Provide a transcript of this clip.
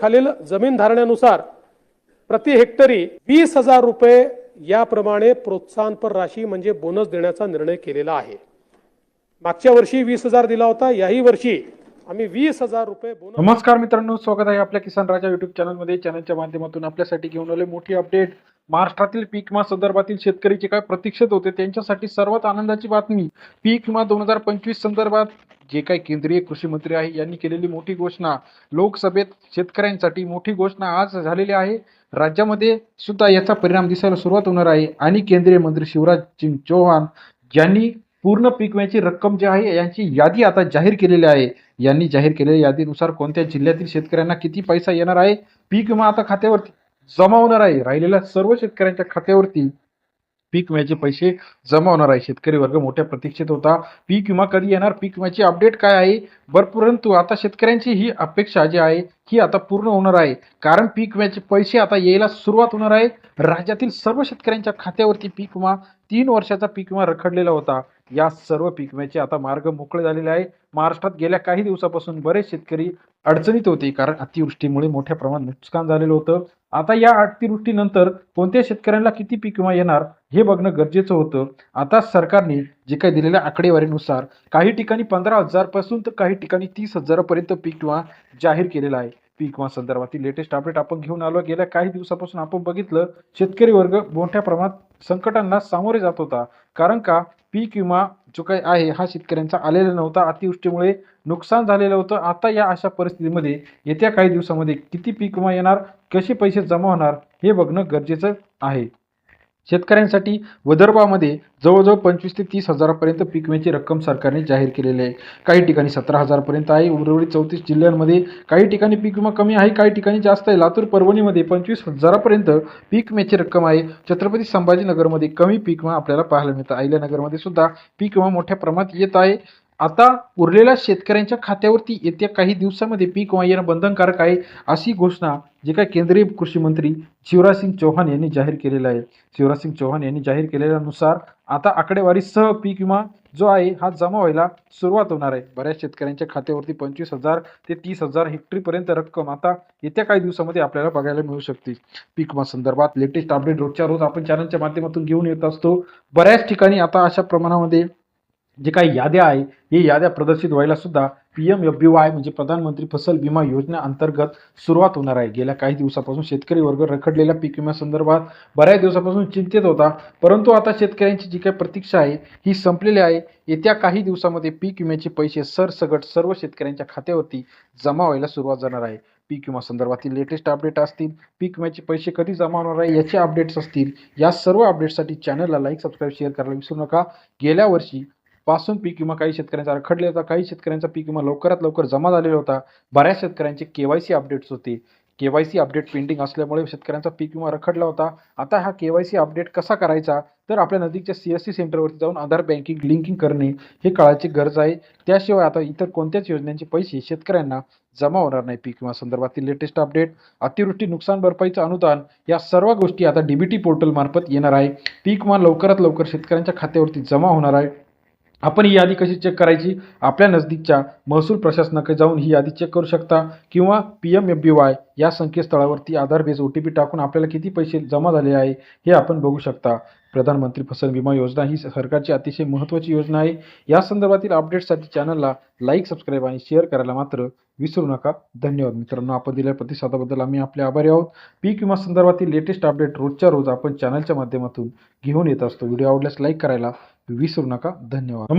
खालील जमीन धारण्यानुसार प्रति हेक्टरी वीस हजार रुपये याप्रमाणे प्रोत्साहनपर राशी म्हणजे बोनस देण्याचा निर्णय केलेला आहे. मागच्या वर्षी वीस हजार दिला होता याही वर्षी आम्ही वीस हजार रुपये बोनस नमस्कार मित्रांनो स्वागत आहे आपल्या किसान राजा युट्यूब चॅनलमध्ये चॅनलच्या माध्यमातून आपल्यासाठी घेऊन आले मोठी अपडेट महाराष्ट्रातील पीक विमा संदर्भातील शेतकरीचे काय प्रतीक्षित होते त्यांच्यासाठी सर्वात आनंदाची बातमी पीक विमा दोन हजार पंचवीस संदर्भात जे काही केंद्रीय कृषी मंत्री आहे यांनी केलेली मोठी घोषणा. लोकसभेत शेतकऱ्यांसाठी मोठी घोषणा आज झालेली आहे. राज्यामध्ये सुद्धा याचा परिणाम दिसायला सुरुवात होणार आहे. आणि केंद्रीय मंत्री शिवराज सिंग चौहान यांनी पूर्ण पीक विम्याची रक्कम जी आहे यांची यादी आता जाहीर केलेली आहे. यांनी जाहीर केलेल्या यादीनुसार कोणत्या जिल्ह्यातील शेतकऱ्यांना किती पैसा येणार आहे? पीक विमा आता खात्यावरती जमा होणार आहे. राहिलेल्या सर्व शेतकऱ्यांच्या खात्यावरती पीक विम्याचे पैसे जमा होणार आहे. शेतकरी वर्ग मोठ्या प्रतीक्षेत होता. पीक विमा कधी येणार? पीक विम्याची अपडेट काय आहे? बर परंतु आता शेतकऱ्यांची ही अपेक्षा जी आहे ही आता पूर्ण होणार आहे. कारण पीक विम्याचे पैसे आता यायला सुरुवात होणार आहे. राज्यातील सर्व शेतकऱ्यांच्या खात्यावरती पीक विमा तीन वर्षाचा पीक विमा रखडलेला होता. या सर्व पीक विम्याचे आता मार्ग मोकळे झालेले आहे. महाराष्ट्रात गेल्या काही दिवसापासून बरेच शेतकरी अडचणीत होते. कारण अतिवृष्टीमुळे मोठ्या प्रमाणात नुकसान झालेलं होतं. आता या अतिवृष्टीनंतर कोणत्या शेतकऱ्यांना किती पीक विमा येणार? हे बघणं गरजेचं होतं. आता सरकारने जे काही दिलेल्या आकडेवारीनुसार काही ठिकाणी पंधरा हजारपासून तर काही ठिकाणी तीस हजारापर्यंत पीक विमा जाहीर केलेला आहे. पीक विमा संदर्भातील लेटेस्ट अपडेट आपण घेऊन आलो. गेल्या काही दिवसापासून आपण बघितलं शेतकरी वर्ग मोठ्या प्रमाणात संकटांना सामोरे जात होता. कारण का? पीक विमा जो काही आहे हा शेतकऱ्यांचा आलेला नव्हता. अतिवृष्टीमुळे नुकसान झालेलं होतं. आता या अशा परिस्थितीमध्ये येत्या काही दिवसामध्ये किती पीक विमा येणार कसे पैसे जमा होणार हे बघणं गरजेचं आहे. शेतकऱ्यांसाठी विदर्भामध्ये जवळजवळ पंचवीस ते तीस हजारापर्यंत पीक विम्याची रक्कम सरकारने जाहीर केलेली आहे. काही ठिकाणी सतरा हजारपर्यंत आहे. उर्वरित चौतीस जिल्ह्यांमध्ये काही ठिकाणी पीक विमा कमी आहे काही ठिकाणी जास्त आहे. लातूर परभणीमध्ये पंचवीस हजारापर्यंत पीक विम्याची रक्कम आहे. छत्रपती संभाजीनगरमध्ये कमी पीक विमा आपल्याला पाहायला मिळतं. अहिल्यानगरमध्ये सुद्धा पीक विमा मोठ्या प्रमाणात येत आहे. आता उरलेल्या शेतकऱ्यांच्या खात्यावरती येत्या काही दिवसामध्ये पीक विमा येणं बंधनकारक आहे अशी घोषणा जे काय केंद्रीय कृषी मंत्री शिवराज सिंग चौहान यांनी जाहीर केलेला आहे. शिवराज सिंग चौहान यांनी जाहीर केलेल्यानुसार आता आकडेवारीसह पीक विमा जो आहे हा जमा व्हायला सुरुवात होणार आहे. बऱ्याच शेतकऱ्यांच्या खात्यावरती पंचवीस हजार ते तीस हजार हेक्टरीपर्यंत रक्कम आता येत्या काही दिवसामध्ये आपल्याला बघायला मिळू शकते. पीक विमा संदर्भात लेटेस्ट अपडेट रोजच्या रोज आपण चॅनलच्या माध्यमातून घेऊन येत असतो. बऱ्याच ठिकाणी आता अशा प्रमाणामध्ये जे काही याद्या आहे हे याद्या प्रदर्शित व्हायला सुद्धा P M F B Y म्हणजे प्रधानमंत्री फसल विमा योजना अंतर्गत सुरुवात होणार आहे. गेल्या काही दिवसापासून शेतकरी वर्ग रखडलेल्या पीक विम्यासंदर्भात बऱ्याच दिवसापासून चिंतेत होता. परंतु आता शेतकऱ्यांची जी काही प्रतीक्षा आहे ही संपलेली आहे. येत्या काही दिवसामध्ये पीक विम्याचे पैसे सरसगट सर्व शेतकऱ्यांच्या खात्यावरती जमा व्हायला सुरुवात जाणार आहे. पीक विमा संदर्भातील लेटेस्ट अपडेट असतील पीक विम्याचे पैसे कधी जमा होणार आहे याचे अपडेट्स असतील या सर्व अपडेट्ससाठी चॅनलला लाईक सबस्क्राईब शेअर करायला विसरू नका. गेल्या वर्षी पासून पीक विमा काही शेतकऱ्यांचा रखडले होता. काही शेतकऱ्यांचा पीक विमा लवकरात लवकर जमा झालेला होता. बऱ्याच शेतकऱ्यांचे के वाय सी अपडेट्स होते. K Y C update pending असल्यामुळे शेतकऱ्यांचा पीक विमा रखडला होता. आता हा के वाय सी अपडेट कसा करायचा? तर आपल्या नजीकच्या सी एस सी सेंटरवरती जाऊन आधार बँकिंग लिंकिंग करणे हे काळाची गरज आहे. त्याशिवाय आता इतर कोणत्याच योजनांचे पैसे शेतकऱ्यांना जमा होणार नाही. पीक विमा संदर्भातील लेटेस्ट अपडेट अतिवृष्टी नुकसान भरपाईचं अनुदान या सर्व गोष्टी आता डीबीटी पोर्टलमार्फत येणार आहे. पीक विमा लवकरात लवकर शेतकऱ्यांच्या खात्यावरती जमा होणार आहे. आपण ही यादी कशी चेक करायची? आपल्या नजदीकच्या महसूल प्रशासनाकडे जाऊन ही यादी चेक करू शकता किंवा P M F B Y या संकेतस्थळावरती Aadhaar base O T P टाकून आपल्याला किती पैसे जमा झाले आहे हे आपण बघू शकता. प्रधानमंत्री फसल विमा योजना ही सरकारची अतिशय महत्त्वाची योजना आहे. या संदर्भातील अपडेट्ससाठी चॅनलला लाईक सबस्क्राईब आणि शेअर करायला मात्र विसरू नका. धन्यवाद मित्रांनो आपण दिलेल्या प्रतिसादाबद्दल आम्ही आपले आभारी आहोत. पीक विमा संदर्भातील लेटेस्ट अपडेट रोजच्या रोज आपण चॅनलच्या माध्यमातून घेऊन येत असतो. व्हिडिओ आवडल्यास लाईक करायला विसरू नका. धन्यवाद.